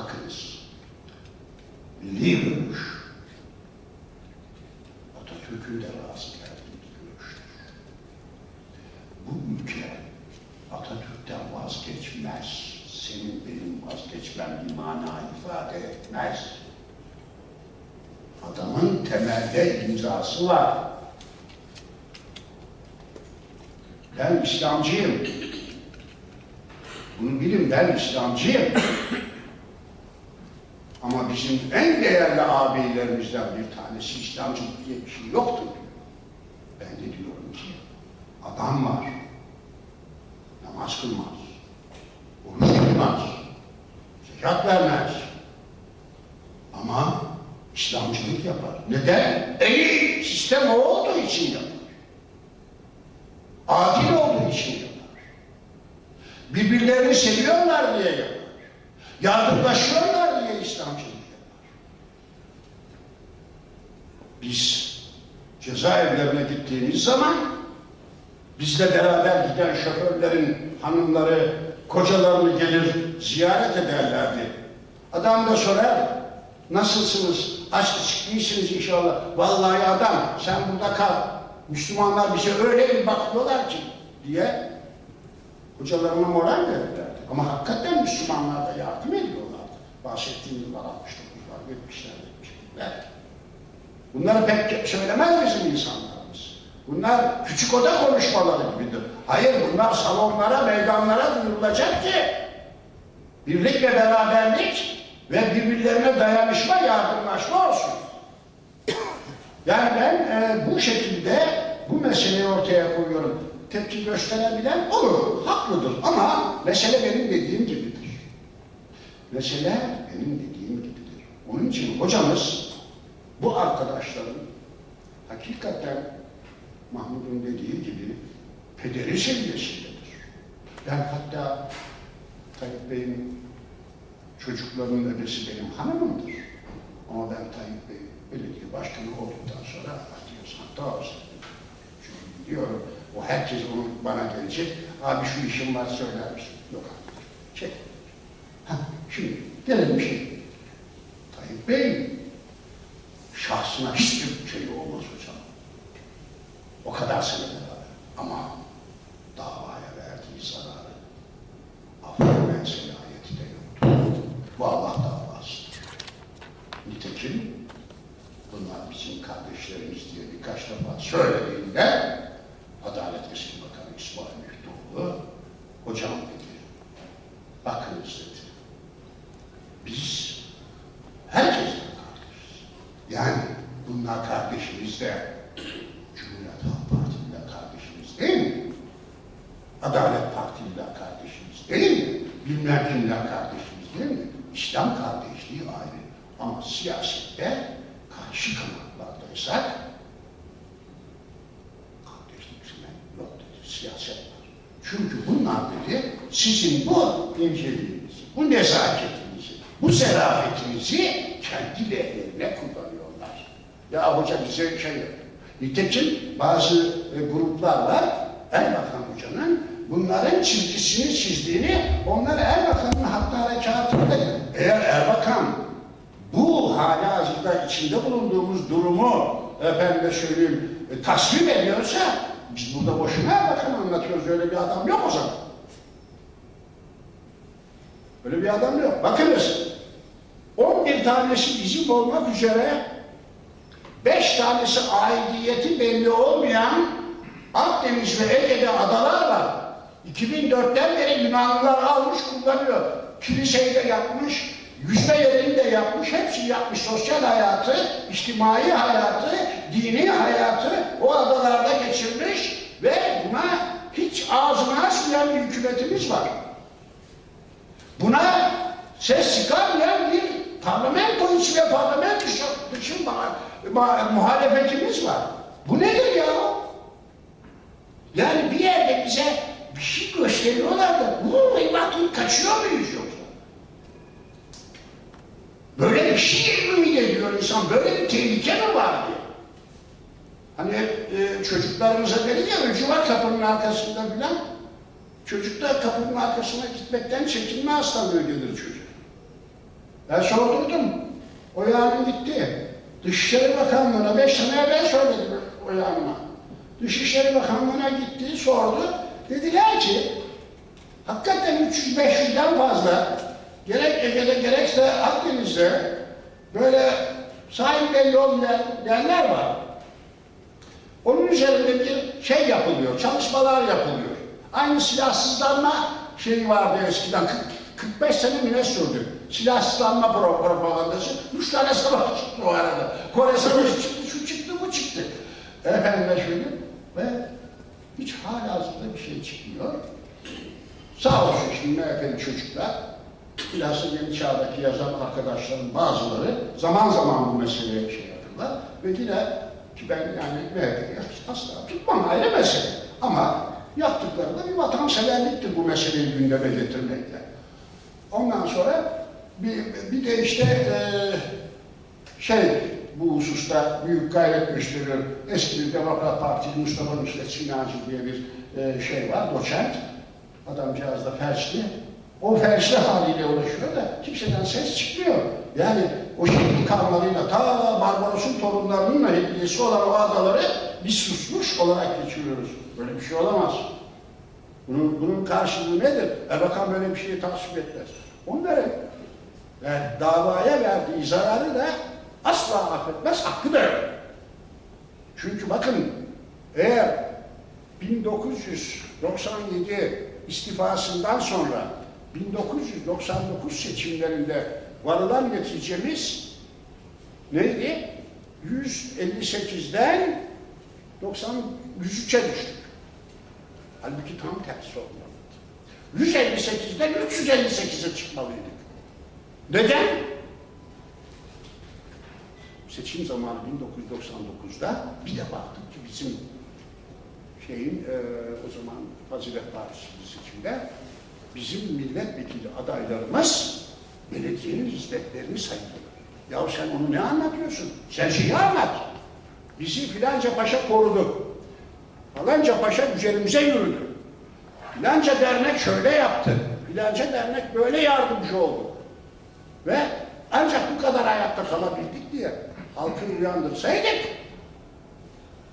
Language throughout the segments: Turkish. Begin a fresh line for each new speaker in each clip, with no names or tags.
Bakınız, milli görüş Atatürk'ün de razı geldiği görüştür. Bu ülke Atatürk'ten vazgeçmez. Senin benim vazgeçmem bir mana ifade etmez. Adamın temelde imzası var. Ben İslamcıyım. Bunu bilin ben İslamcıyım. Ama bizim en değerli ağabeylerimizden bir tanesi İslamcılık diye bir şey yoktur diyor. Ben de diyorum ki adam var. Namaz kılmaz. Oruç tutmaz. Zekat vermez. Ama İslamcılık yapar. Neden? En sistem o olduğu için yapar. Adil olduğu için yapar. Birbirlerini seviyorlar diye yapar. Yardımlaşıyorlar İslamcılık yapar. Biz cezaevlerine gittiğimiz zaman bizle beraber giden şoförlerin hanımları, kocalarını gelir ziyaret ederlerdi. Adam da sorar, nasılsınız? Aç açık inşallah. Vallahi adam, sen burada kal. Müslümanlar bize öyle bir bakıyorlar ki diye hocalarına moral verirlerdi. Ama hakikaten Müslümanlar da yardım ediyorlardı. Bahsettiğim yıllar 69'lar, 70'ler, 70'ler. Bunları pek söylemez bizim insanlarımız. Bunlar küçük oda konuşmaları gibidir. Hayır bunlar salonlara, meydanlara duyurulacak ki birlik ve beraberlik ve birbirlerine dayanışma, yardımlaşma olsun. Yani ben e, bu şekilde bu meseleyi ortaya koyuyorum. Tepki gösterebilen olur, haklıdır ama mesele benim dediğim gibidir. Mesele benim dediğim gibidir. Onun için hocamız bu arkadaşların hakikaten Mahmut'un dediği gibi pederi seviyesindedir. Ben hatta Tayyip Bey'in çocuklarının öbesi benim hanımımdır. Ama ben Tayyip Bey belediye başkanı olduktan sonra Matias Hatta Çünkü biliyorum o herkes onu bana gelecek. Abi şu işim var söyler misin? Yok abi. Çek. Şimdi gelelim şey. Tayyip Bey şahsına hiçbir şey olmaz hocam. O kadar sene beraber. Ama davaya verdiği zararı affetme selahiyeti de yoktu. Bu Allah davası. Nitekim bunlar bizim kardeşlerimiz diye birkaç defa söylediğinde Adalet Eski Bakanı İsmail Müftüoğlu hocam dedi. Bakınız dedi. Biz herkesle kardeşiz. Yani bunlar kardeşimiz de Cumhuriyet Halk Partisi'yle kardeşimiz değil mi? Adalet Partisi'yle kardeşimiz değil mi? Bilmem kimle kardeşimiz değil mi? İslam kardeşliği ayrı. Ama siyasette karşı kanatlardaysak kardeşlik falan yok dedi. Siyaset var. Çünkü bunlar dedi sizin bu inceliğinizi, bu nezaketinizi, bu zerafetinizi kendi lehlerine kullanıyorlar. Ya hoca bize şey yapıyor. Nitekim bazı e, gruplar var, Erbakan Hoca'nın bunların çizgisini çizdiğini, onlar Erbakan'ın hatta harekatında eğer Erbakan bu hazırda içinde bulunduğumuz durumu efendim söyleyeyim e, tasvip ediyorsa biz burada boşuna Erbakan anlatıyoruz. Öyle bir adam yok o zaman. Öyle bir adam yok. Bakınız 11 tanesi bizim olmak üzere Beş tanesi aidiyeti belli olmayan Akdeniz ve Ege'de adalar var. 2004'ten beri Yunanlılar almış kullanıyor. Kiliseyi de yapmış, yüzme yerini de yapmış, hepsini yapmış. Sosyal hayatı, içtimai hayatı, dini hayatı o adalarda geçirmiş ve buna hiç ağzına açmayan bir hükümetimiz var. Buna ses çıkarmayan bir parlamento içi ve parlamento dışı, dışı muhalefetimiz var. Bu nedir ya? Yani bir yerde bize bir şey gösteriyorlar da bu kaçıyor muyuz yoksa? Böyle bir şey ümit ediyor insan, böyle bir tehlike mi var diye. Hani e, çocuklarımıza dedi ya, öcü kapının arkasında filan. Çocuklar kapının arkasına gitmekten çekinme hastalığı gelir çocuk. Ben sordurdum. O yarın gitti. Dışişleri Bakanlığı'na beş sene evvel söyledim o yarına. Dışişleri Bakanlığı'na gitti, sordu. Dediler ki, hakikaten 300-500'den fazla gerek Ege'de gerekse Akdeniz'de böyle sahil belli olmayan yerler var. Onun üzerinde bir şey yapılıyor, çalışmalar yapılıyor. Aynı silahsızlanma şeyi vardı eskiden, 40, 45 sene mi ne sürdü? Silahsızlanma pro- propagandası. Üç tane savaş çıktı o arada. Kore savaşı çıktı, şu çıktı, bu çıktı. Efendime söyleyeyim. Ve hiç hala hazırda bir şey çıkmıyor. Sağ olsun şimdi MHP'li çocuklar, bilhassa yeni çağdaki yazan arkadaşların bazıları zaman zaman bu meseleye şey yapıyorlar. Ve yine ki ben yani MHP'yi asla tutmam ayrı mesele. Ama yaptıkları da bir vatanseverliktir bu meseleyi gündeme getirmekle. Ondan sonra bir, bir de işte eee şey bu hususta büyük gayret gösteriyor. Eski bir Demokrat Partili Mustafa Nusret Sinacı diye bir e, şey var, doçent. Adamcağız da felçli. O felçli haliyle uğraşıyor da kimseden ses çıkmıyor. Yani o şimdi karmalıyla ta Barbaros'un torunlarının da hediyesi olan o adaları biz susmuş olarak geçiriyoruz. Böyle bir şey olamaz. Bunun, bunun karşılığı nedir? Erbakan böyle bir şeyi tasvip etmez. Onların yani davaya verdiği zararı da asla affetmez, hakkı da yok. Çünkü bakın eğer 1997 istifasından sonra 1999 seçimlerinde varılan neticemiz neydi? 158'den 90 103'e düştük. Halbuki tam tersi olmalı. 158'den 358'e çıkmalıydık. Neden? Seçim zamanı 1999'da bir de baktık ki bizim şeyin e, o zaman Fazilet Partisi seçimde bizim milletvekili adaylarımız belediyenin hizmetlerini sayıyor. Ya sen onu ne anlatıyorsun? Sen şeyi anlat. Bizi filanca paşa korudu. Falanca paşa üzerimize yürüdü. Filanca dernek şöyle yaptı. Filanca dernek böyle yardımcı oldu. Ve ancak bu kadar ayakta kalabildik diye halkı uyandırsaydık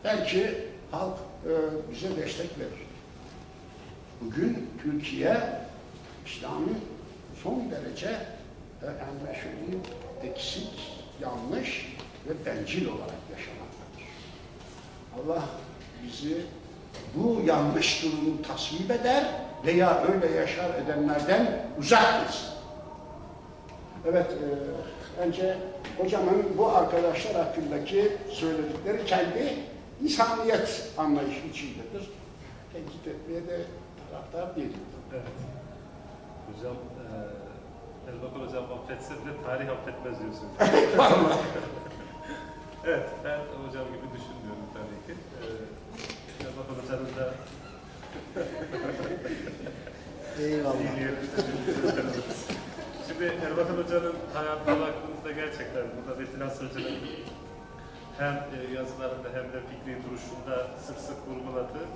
belki halk e, bize destek verir. Bugün Türkiye İslam'ı son derece efendim söyleyeyim eksik, yanlış ve bencil olarak yaşamaktadır. Allah bizi bu yanlış durumu tasvip eder veya öyle yaşar edenlerden uzak etsin. Evet, e, önce hocamın bu arkadaşlar hakkındaki söyledikleri kendi insaniyet anlayışı içindedir. Tenkit etmeye de taraftar değilim.
Evet. Hocam, eee Erbakan hocam affetse bile tarih affetmez diyorsunuz. Evet, ben hocam gibi düşünmüyorum tabii ki. Eee Erbakan hocanın da
Eyvallah.
Şimdi Erbakan hocanın hayatına baktığımızda gerçekten burada Metin Asırcı'nın hem e, yazılarında hem de fikri duruşunda sık sık vurguladığı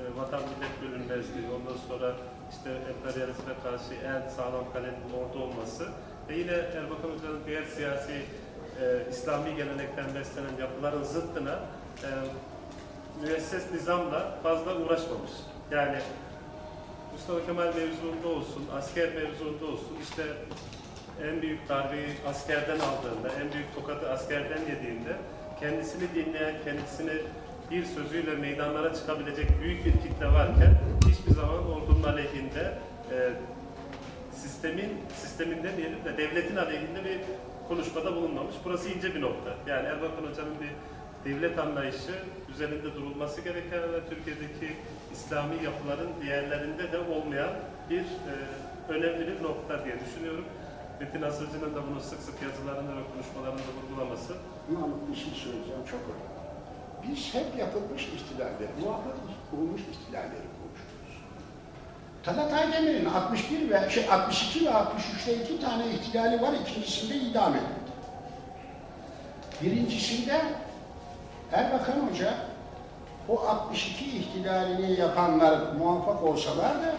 e, vatan millet bölünmezliği, ondan sonra işte emperyalizme karşı en sağlam kalenin orada olması ve yine Erbakan Hoca'nın diğer siyasi e, İslami gelenekten beslenen yapıların zıttına e, müesses nizamla fazla uğraşmamış. Yani Mustafa Kemal mevzuunda olsun, asker mevzuunda olsun işte en büyük darbeyi askerden aldığında, en büyük tokadı askerden yediğinde kendisini dinleyen, kendisini bir sözüyle meydanlara çıkabilecek büyük bir kitle varken hiçbir zaman ordunun aleyhinde e, sistemin, sisteminden diyelim de devletin aleyhinde bir konuşmada bulunmamış. Burası ince bir nokta. Yani Erbakan Hoca'nın bir devlet anlayışı üzerinde durulması gereken ve Türkiye'deki İslami yapıların diğerlerinde de olmayan bir e, önemli bir nokta diye düşünüyorum. Metin Asırcı'nın da bunu sık sık yazılarında ve konuşmalarında vurgulaması
Ama bir şey söyleyeceğim çok önemli. Biz hep yapılmış ihtilalleri, muhakkak kurulmuş ihtilalleri. Talat Aydemir'in 61 ve şey 62 ve 63'te iki tane ihtilali var, ikincisinde idam edildi. Birincisinde Erbakan Hoca o 62 ihtilalini yapanlar muvaffak olsalar da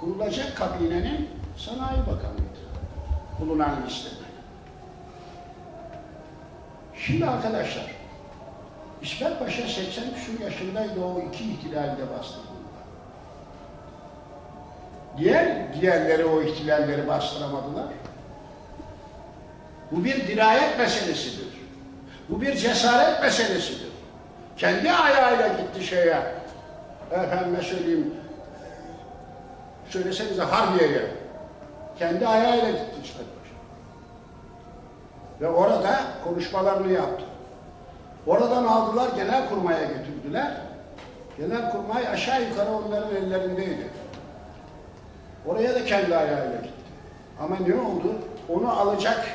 kurulacak kabinenin sanayi bakanıydı. Bulunan listede. Şimdi arkadaşlar, İsmet Paşa 80 küsur yaşındaydı o iki ihtilalde bastırdığında. Diğer, diğerleri o ihtilalleri bastıramadılar. Bu bir dirayet meselesidir. Bu bir cesaret meselesidir. Kendi ayağıyla gitti şeye, efendime söyleyeyim, söylesenize Harbiye'ye. Kendi ayağıyla gitti Paşa. Ve orada konuşmalarını yaptı. Oradan aldılar, genel kurmaya götürdüler. Genel kurmay aşağı yukarı onların ellerindeydi. Oraya da kendi ayağıyla gitti. Ama ne oldu? Onu alacak,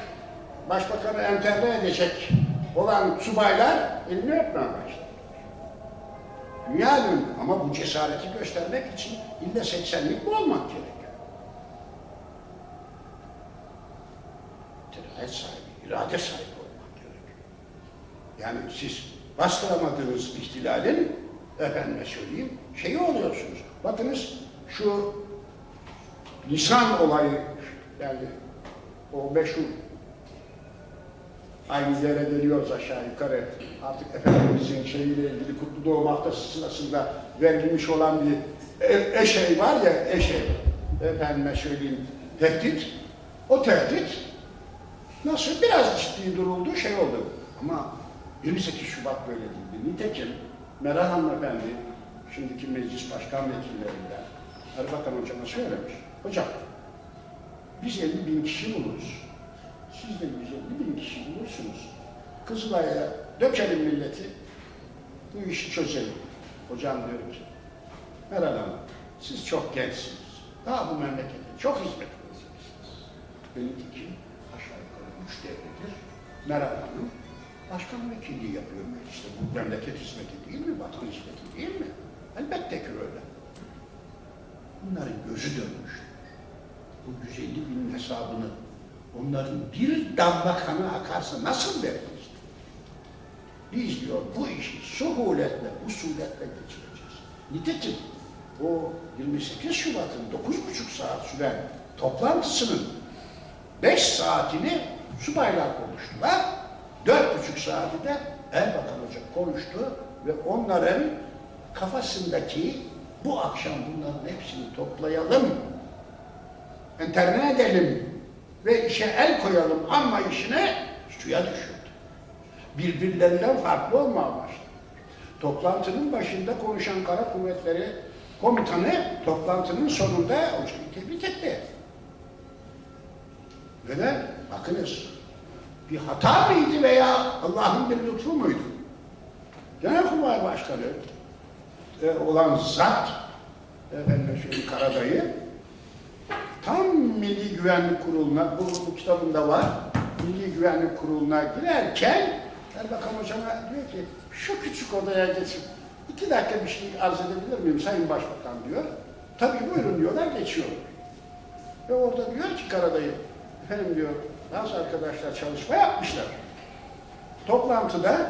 başbakanı enterre edecek olan subaylar elini öpmeye başladı. Dünya döndü. Ama bu cesareti göstermek için illa 80'lik mi olmak gerekiyor? Dirayet sahibi, irade sahibi olmak gerekiyor. Yani siz bastıramadığınız ihtilalin efendime söyleyeyim şeyi oluyorsunuz. Bakınız şu lisan olayı yani o meşhur aynı yere geliyoruz aşağı yukarı. Artık Efendimizin şeyiyle ilgili kutlu doğum haftası sırasında verilmiş olan bir e- eşey var ya eşey. Efendime söyleyeyim tehdit. O tehdit nasıl biraz ciddi duruldu şey oldu. Ama 28 Şubat böyle değildi. Nitekim Meral Hanımefendi şimdiki meclis başkan vekillerinden Erbakan hocama söylemiş. Hocam biz 50 bin kişi buluruz. Siz de 150 bin kişi bulursunuz. Kızılay'a dökelim milleti. Bu işi çözelim. Hocam diyorum ki Meral Hanım siz çok gençsiniz. Daha bu memlekete çok hizmet edeceksiniz. Benimki? Aşağı yukarı üç devredir. Meral Hanım başkan vekilliği yapıyor mecliste. Bu memleket hizmeti değil mi? Vatan hizmeti değil mi? Elbette ki öyle. Bunların gözü dönmüş. Bu 150 binin hesabını onların bir damla kanı akarsa nasıl veririz? Biz diyor bu işi suhuletle, usuletle geçireceğiz. Nitekim o 28 Şubat'ın 9,5 saat süren toplantısının 5 saatini subaylar konuştular. 4,5 saati de Erbakan Hoca konuştu ve onların kafasındaki bu akşam bunların hepsini toplayalım, enterne edelim ve işe el koyalım ama işine suya düşürdü. Birbirlerinden farklı olmaya başladı. Toplantının başında konuşan Kara Kuvvetleri Komutanı toplantının sonunda hocayı tebrik etti. Neden? Bakınız, bir hata mıydı veya Allah'ın bir lütfu muydu? Genelkurmay Başkanı e, olan zat, efendim şöyle Karadayı, tam Milli Güvenlik Kurulu'na, bu, bu kitabında var, Milli Güvenlik Kurulu'na girerken Erbakan Hocam'a diyor ki, şu küçük odaya geçip iki dakika bir şey arz edebilir miyim Sayın Başbakan diyor. Tabii buyurun diyorlar, geçiyor. Ve orada diyor ki Karadayı, efendim diyor, bazı arkadaşlar çalışma yapmışlar. Toplantıda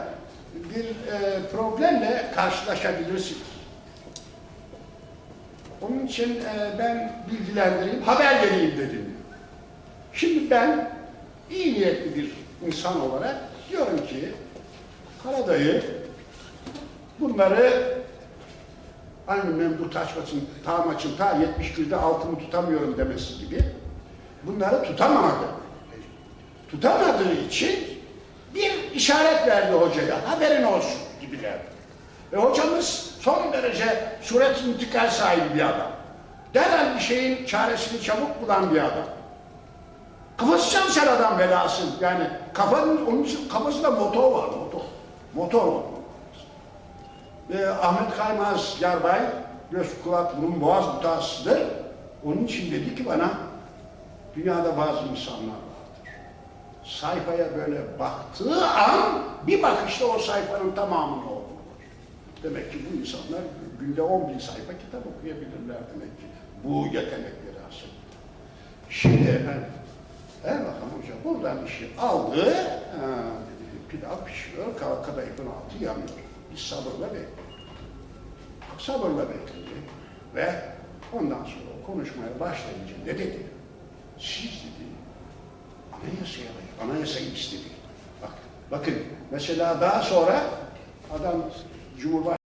bir e, problemle karşılaşabilirsiniz. Onun için e, ben bilgilendireyim, haber vereyim dedim. Şimdi ben iyi niyetli bir insan olarak diyorum ki Karadayı bunları aynı Memduh Taşbaş'ın ta maçın ta 71'de altını tutamıyorum demesi gibi bunları tutamamadı. Tutamadığı için bir işaret verdi hocaya, haberin olsun gibiler. Ve hocamız son derece suret intikal sahibi bir adam. Derhal bir şeyin çaresini çabuk bulan bir adam. Kafası çalışan adam velhasıl. Yani kafanın, onun için kafasında motor var, motor. Motor var. Ve Ahmet Kaymaz Yarbay, göz kulak burun boğaz mutasıdır. Onun için dedi ki bana, dünyada bazı insanlar vardır. Sayfaya böyle baktığı an, bir bakışta o sayfanın tamamını. Demek ki bu insanlar günde 10 bin sayfa kitap okuyabilirler demek ki. Bu yetenekleri aslında. Şimdi efendim, Erbakan Hoca buradan işi aldı, ha, dedi, pilav pişiyor, kadayıfın altı yanıyor. Biz sabırla bekliyoruz. Sabırla bekledi ve ondan sonra konuşmaya başlayınca ne dedi? Siz dedi, anayasaya, anayasayı istedi. Bak, bakın Mesela daha sonra adam Cumhurbaşkanı